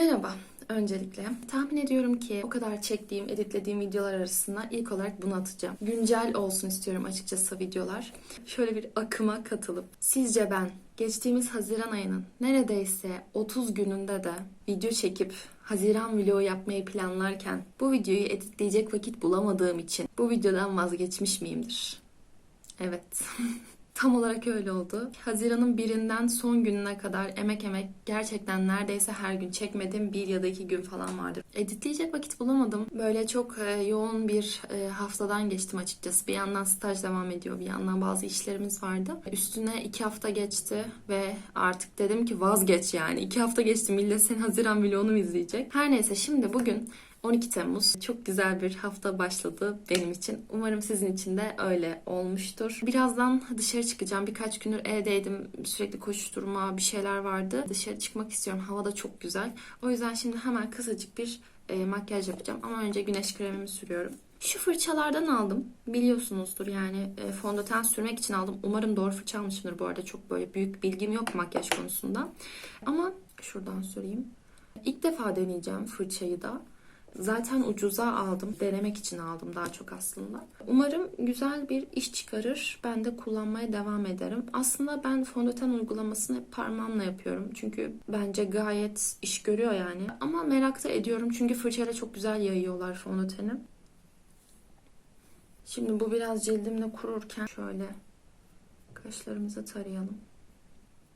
Merhaba. Öncelikle tahmin ediyorum ki o kadar çektiğim, editlediğim videolar arasında ilk olarak bunu atacağım. Güncel olsun istiyorum açıkçası videolar. Şöyle bir akıma katılıp sizce ben geçtiğimiz Haziran ayının neredeyse 30 gününde de video çekip Haziran vlogu yapmayı planlarken bu videoyu editleyecek vakit bulamadığım için bu videodan vazgeçmiş miyimdir? Evet. Tam olarak öyle oldu. Haziran'ın birinden son gününe kadar emek emek gerçekten neredeyse her gün çekmedim. Bir ya da iki gün falan vardır. Editleyecek vakit bulamadım. Böyle çok e, yoğun bir e, haftadan geçtim açıkçası. Bir yandan staj devam ediyor. Bir yandan bazı işlerimiz vardı. Üstüne iki hafta geçti ve artık dedim ki vazgeç yani. İki hafta geçti millet senin Haziran vlogunu izleyecek? Her neyse şimdi bugün 12 Temmuz. Çok güzel bir hafta başladı benim için. Umarım sizin için de öyle olmuştur. Birazdan dışarı çıkacağım. Birkaç gündür evdeydim. Sürekli koşuşturma bir şeyler vardı. Dışarı çıkmak istiyorum. Hava da çok güzel. O yüzden şimdi hemen kısacık bir e, makyaj yapacağım. Ama önce güneş kremimi sürüyorum. Şu fırçalardan aldım. Biliyorsunuzdur yani e, fondöten sürmek için aldım. Umarım doğru fırça almışımdır bu arada. Çok böyle büyük bilgim yok makyaj konusunda. Ama şuradan süreyim. İlk defa deneyeceğim fırçayı da. Zaten ucuza aldım. Denemek için aldım daha çok aslında. Umarım güzel bir iş çıkarır. Ben de kullanmaya devam ederim. Aslında ben fondöten uygulamasını hep parmağımla yapıyorum. Çünkü bence gayet iş görüyor yani. Ama merak da ediyorum çünkü fırçayla çok güzel yayıyorlar fondöteni. Şimdi bu biraz cildimde kururken şöyle kaşlarımızı tarayalım.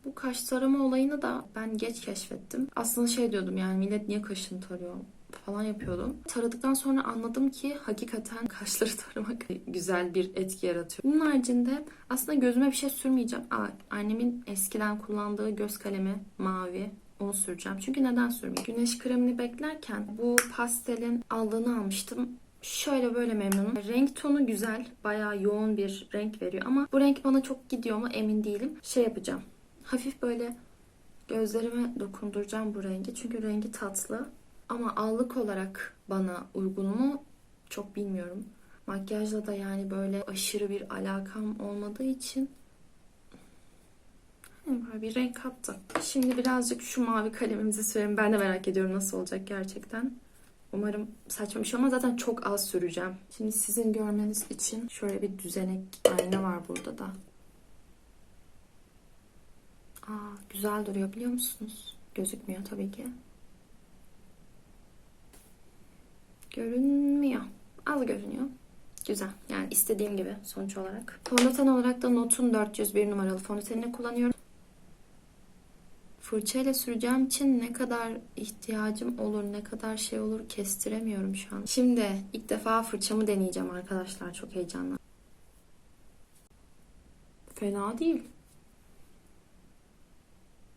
Bu kaş tarama olayını da ben geç keşfettim. Aslında şey diyordum yani millet niye kaşını tarıyor falan yapıyordum. Taradıktan sonra anladım ki hakikaten kaşları taramak güzel bir etki yaratıyor. Bunun haricinde aslında gözüme bir şey sürmeyeceğim. Aa, annemin eskiden kullandığı göz kalemi mavi. Onu süreceğim. Çünkü neden sürmeyeyim? Güneş kremini beklerken bu pastelin aldığını almıştım. Şöyle böyle memnunum. Renk tonu güzel. Bayağı yoğun bir renk veriyor ama bu renk bana çok gidiyor mu emin değilim. Şey yapacağım. Hafif böyle gözlerime dokunduracağım bu rengi. Çünkü rengi tatlı. Ama allık olarak bana uygun mu çok bilmiyorum. Makyajla da yani böyle aşırı bir alakam olmadığı için böyle bir renk kattı. Şimdi birazcık şu mavi kalemimizi sürelim. Ben de merak ediyorum nasıl olacak gerçekten. Umarım saçma bir şey ama zaten çok az süreceğim. Şimdi sizin görmeniz için şöyle bir düzenek ayna var burada da. Aa, güzel duruyor biliyor musunuz? Gözükmüyor tabii ki. Görünmüyor. Az görünüyor. Güzel. Yani istediğim gibi sonuç olarak. Fondöten olarak da Notun 401 numaralı fondötenini kullanıyorum. Fırçayla süreceğim için ne kadar ihtiyacım olur, ne kadar şey olur kestiremiyorum şu an. Şimdi ilk defa fırçamı deneyeceğim arkadaşlar. Çok heyecanlı. Fena değil.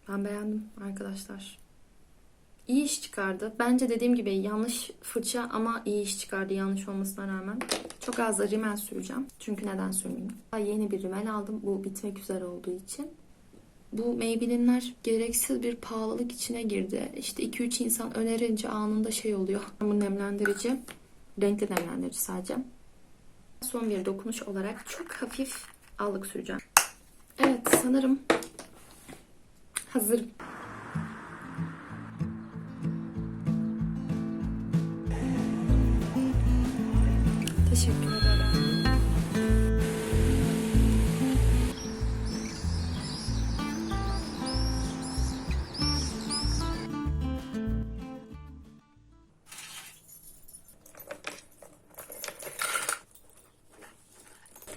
Ben beğendim arkadaşlar. İyi iş çıkardı. Bence dediğim gibi yanlış fırça ama iyi iş çıkardı yanlış olmasına rağmen. Çok az da rimel süreceğim. Çünkü neden sürmeyeyim? Daha yeni bir rimel aldım. Bu bitmek üzere olduğu için. Bu Maybelline'ler gereksiz bir pahalılık içine girdi. İşte 2-3 insan önerince anında şey oluyor. Bu nemlendirici. Renkli nemlendirici sadece. Son bir dokunuş olarak çok hafif allık süreceğim. Evet sanırım hazırım. Teşekkür ederim.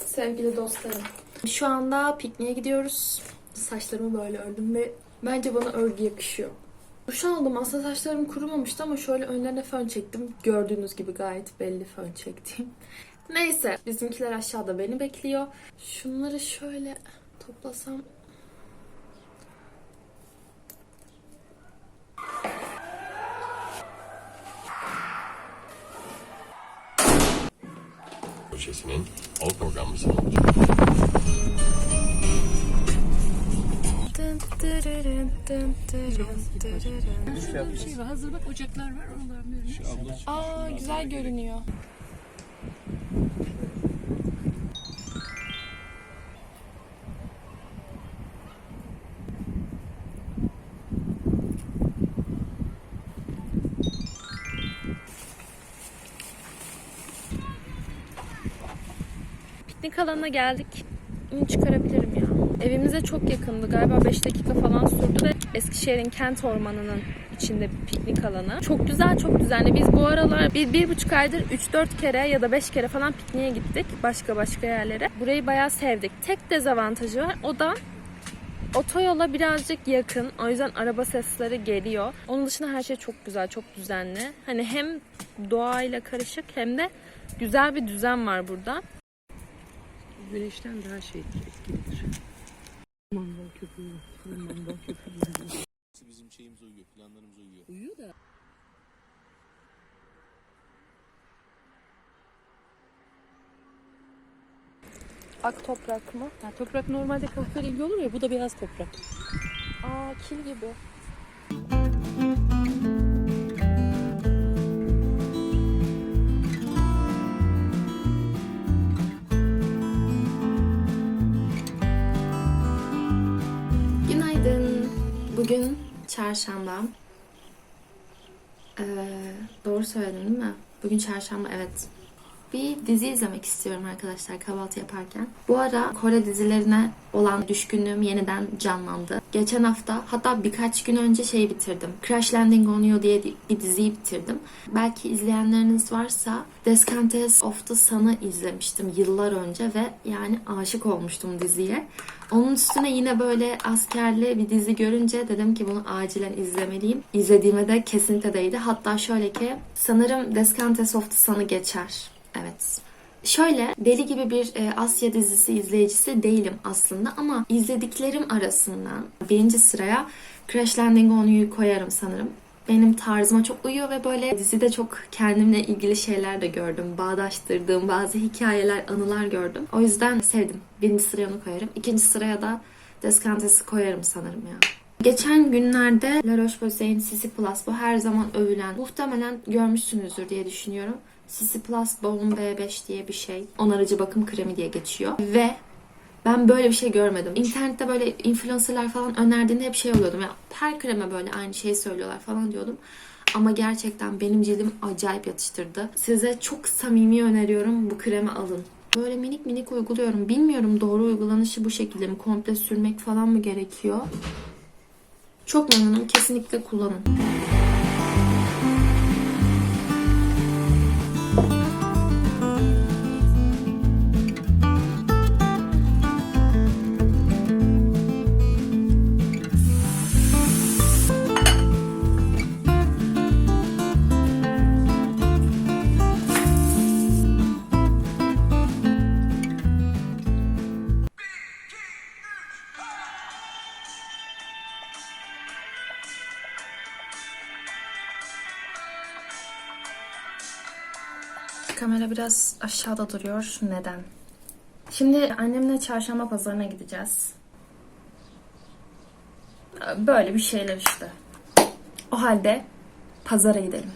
Sevgili dostlarım. Şu anda pikniğe gidiyoruz. Saçlarımı böyle ördüm ve bence bana örgü yakışıyor. Duş aldım. Aslında saçlarım kurumamıştı ama şöyle önlerine fön çektim. Gördüğünüz gibi gayet belli fön çektiğim. Neyse. Bizimkiler aşağıda beni bekliyor. Şunları şöyle toplasam Köşesi'nin o programı sunulacak. Şurada bir şey var. Hazır bak ocaklar var. Oraların. Aa güzel görünüyor. Piknik alanına geldik. Bunu çıkarabilirim ya. Evimize çok yakındı. Galiba 5 dakika falan sürdü ve Eskişehir'in kent ormanının içinde bir piknik alanı. Çok güzel, çok düzenli. Biz bu aralar bir, bir buçuk aydır 3-4 kere ya da 5 kere falan pikniğe gittik. Başka başka yerlere. Burayı bayağı sevdik. Tek dezavantajı var. O da Otoyola birazcık yakın. O yüzden araba sesleri geliyor. Onun dışında her şey çok güzel, çok düzenli. Hani hem doğayla karışık hem de güzel bir düzen var burada. Güneşten daha şey etkilidir. Mangal köpüğü. Mangal köpüğü. bizim şeyimize uyuyor, planlarımıza uyuyor. Uyuyor da Ak toprak mı? ha, toprak normalde kahverengi olur ya bu da beyaz toprak. Aa kil gibi. Bugün çarşamba. Ee, doğru söyledim değil mi? Bugün çarşamba evet. Bir dizi izlemek istiyorum arkadaşlar kahvaltı yaparken. Bu ara Kore dizilerine olan düşkünlüğüm yeniden canlandı. Geçen hafta hatta birkaç gün önce şey bitirdim. Crash Landing on You diye bir diziyi bitirdim. Belki izleyenleriniz varsa Descentes of the Sun'ı izlemiştim yıllar önce ve yani aşık olmuştum diziye. Onun üstüne yine böyle askerli bir dizi görünce dedim ki bunu acilen izlemeliyim. İzlediğime de kesinlikle değdi. Hatta şöyle ki sanırım Descentes of the Sun'ı geçer. Evet. Şöyle deli gibi bir e, Asya dizisi izleyicisi değilim aslında ama izlediklerim arasından birinci sıraya Crash Landing on You'yu koyarım sanırım. Benim tarzıma çok uyuyor ve böyle dizide çok kendimle ilgili şeyler de gördüm. Bağdaştırdığım bazı hikayeler, anılar gördüm. O yüzden sevdim. Birinci sıraya onu koyarım. İkinci sıraya da Descantes'i koyarım sanırım ya. Geçen günlerde La Roche-Posay'in Sisi Plus bu her zaman övülen muhtemelen görmüşsünüzdür diye düşünüyorum. Sisi Plus Bone B5 diye bir şey. Onarıcı bakım kremi diye geçiyor. Ve ben böyle bir şey görmedim. İnternette böyle influencerlar falan önerdiğinde hep şey oluyordum. Ya her kreme böyle aynı şeyi söylüyorlar falan diyordum. Ama gerçekten benim cildim acayip yatıştırdı. Size çok samimi öneriyorum bu kremi alın. Böyle minik minik uyguluyorum. Bilmiyorum doğru uygulanışı bu şekilde mi? Komple sürmek falan mı gerekiyor? Çok memnunum. Kesinlikle kullanın. Biraz aşağıda duruyor. Neden? Şimdi annemle çarşamba pazarına gideceğiz. Böyle bir şeyler işte. O halde pazara gidelim.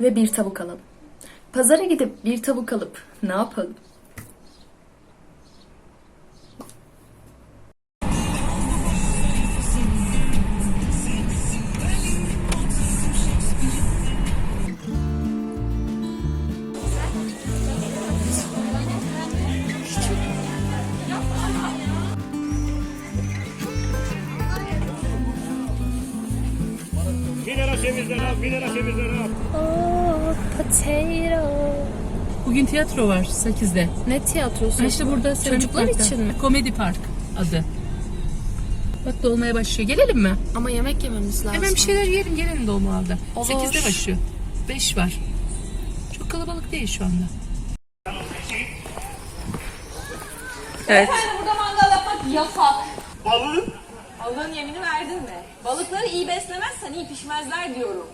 Ve bir tavuk alalım. Pazara gidip bir tavuk alıp ne yapalım? Bir lira. Oh, potato. Bugün tiyatro var 8'de. Ne tiyatrosu? Ha işte burada Seranik Çocuklar Park'ta. için mi? Komedi Park adı. Bak dolmaya başlıyor. Gelelim mi? Ama yemek yememiz lazım. Hemen bir şeyler yiyelim gelelim dolmalarda. Olur. 8'de başlıyor. 5 var. Çok kalabalık değil şu anda. Evet. Burada mangal yapmak yasak. Balık. Allah'ın yemini verdin mi? Balıkları iyi beslemezsen iyi pişmezler diyorum.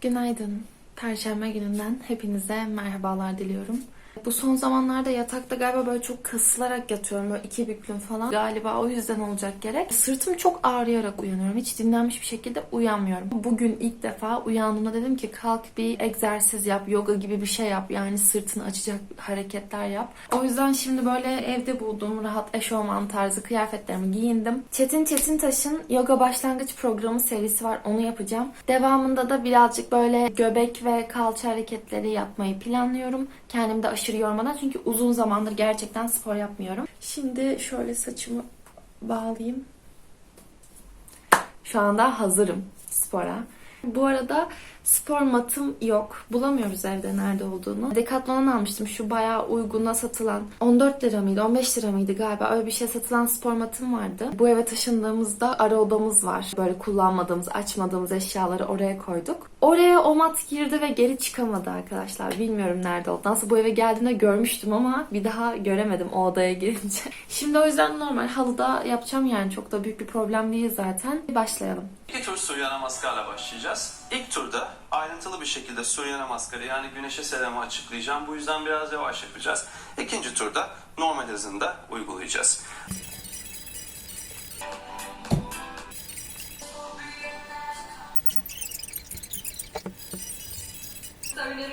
Günaydın. Perşembe gününden hepinize merhabalar diliyorum. Bu son zamanlarda yatakta galiba böyle çok kasılarak yatıyorum. Böyle iki büklüm falan. Galiba o yüzden olacak gerek. Sırtım çok ağrıyarak uyanıyorum. Hiç dinlenmiş bir şekilde uyanmıyorum. Bugün ilk defa uyandığımda dedim ki kalk bir egzersiz yap. Yoga gibi bir şey yap. Yani sırtını açacak hareketler yap. O yüzden şimdi böyle evde bulduğum rahat eşofman tarzı kıyafetlerimi giyindim. Çetin Çetintaş'ın yoga başlangıç programı serisi var. Onu yapacağım. Devamında da birazcık böyle göbek ve kalça hareketleri yapmayı planlıyorum. Kendimi de aşırı yormadan çünkü uzun zamandır gerçekten spor yapmıyorum. Şimdi şöyle saçımı bağlayayım. Şu anda hazırım spora. Bu arada spor matım yok. Bulamıyoruz evde nerede olduğunu. Decathlon'dan almıştım. Şu bayağı uyguna satılan 14 lira mıydı 15 lira mıydı galiba öyle bir şey satılan spor matım vardı. Bu eve taşındığımızda ara odamız var. Böyle kullanmadığımız, açmadığımız eşyaları oraya koyduk. Oraya o mat girdi ve geri çıkamadı arkadaşlar. Bilmiyorum nerede oldu. Nasıl bu eve geldiğinde görmüştüm ama bir daha göremedim o odaya girince. Şimdi o yüzden normal halıda yapacağım yani çok da büyük bir problem değil zaten. Başlayalım. İki tur Surya Namaskar'la başlayacağız. İlk turda ayrıntılı bir şekilde Surya Namaskar'ı yani güneşe selamı açıklayacağım. Bu yüzden biraz yavaş yapacağız. İkinci turda normal hızında uygulayacağız. Öldüm.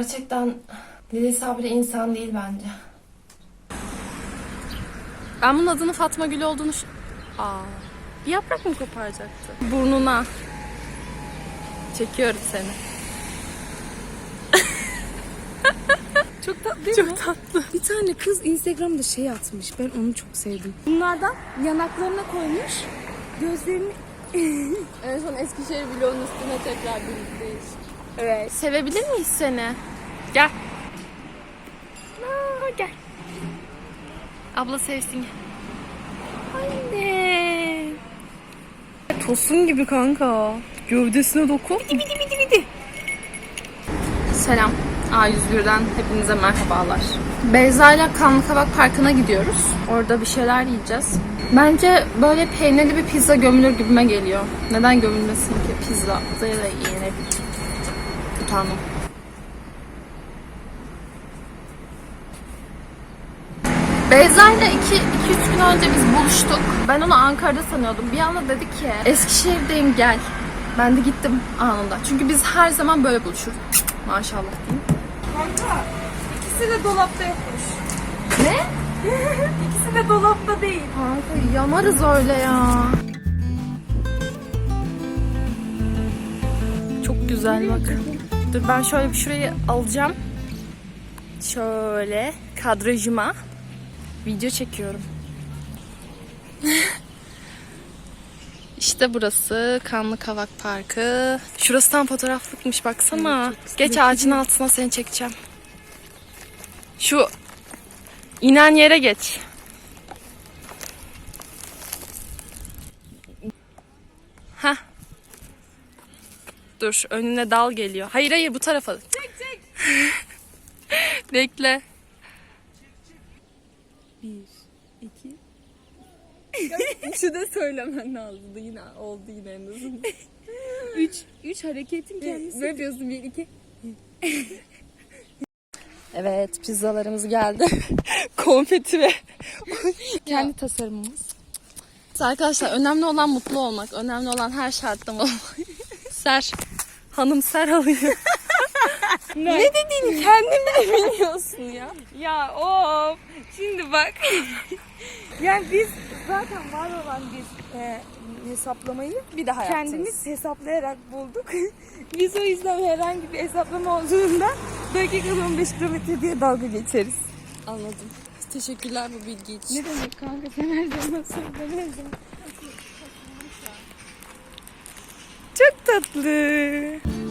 Gerçekten Lili Sabri insan değil bence. Ben bunun adını Fatma Gül olduğunu... Aa, bir yaprak mı koparacaktı? Burnuna. Çekiyorum seni. Çok tatlı değil Çok tatlı. Bir tane kız Instagram'da şey atmış. Ben onu çok sevdim. Bunlardan yanaklarına koymuş. Gözlerini... En son Eskişehir vlogunun üstüne tekrar birlikteyiz. Evet. Sevebilir miyiz seni? Gel. Aa, gel. Abla sevsin. Anne. Tosun gibi kanka. Gövdesine dokun. Bidi bidi bidi bidi. Selam. A101'den hepinize merhabalar. Beyza ile Kanlıkavak Parkı'na gidiyoruz. Orada bir şeyler yiyeceğiz. Bence böyle peynirli bir pizza gömülür gibime geliyor. Neden gömülmesin ki? Pizza da yenir. Utandım. Beyza ile 2-3 gün önce biz buluştuk. Ben onu Ankara'da sanıyordum. Bir anda dedi ki Eskişehir'deyim gel. Ben de gittim anında. Çünkü biz her zaman böyle buluşuruz. Maşallah diyeyim. İkisi de dolapta yokmuş. Ne? İkisi de dolapta değil. Kanka yanarız öyle ya. Çok güzel bak. Dur ben şöyle bir şurayı alacağım. Şöyle kadrajıma video çekiyorum. İşte burası Kanlı Kavak Parkı. Şurası tam fotoğraflıkmış baksana. Geç ağacın altına seni çekeceğim. Şu inen yere geç. Hah. Dur önüne dal geliyor. Hayır hayır bu tarafa. Çek çek. Bekle. Şu da söylemen lazımdı yine oldu yine en azından. üç, üç hareketin kendisi. Ne yapıyorsun bir iki. Evet pizzalarımız geldi. Konfeti ve kendi tasarımımız. Arkadaşlar önemli olan mutlu olmak. Önemli olan her şartta mutlu olmak. Ser. Hanım ser alıyor. Ne dediğini kendin bile bilmiyorsun ya. Ya of. Şimdi bak. yani biz zaten var olan bir e, hesaplamayı Bir daha kendimiz hesaplayarak bulduk. biz o yüzden herhangi bir hesaplama olduğunda dakikada 15 kilometre diye dalga geçeriz. Anladım. Teşekkürler bu bilgi için. Ne demek kanka sen her zaman söyle her zaman. Çok tatlı.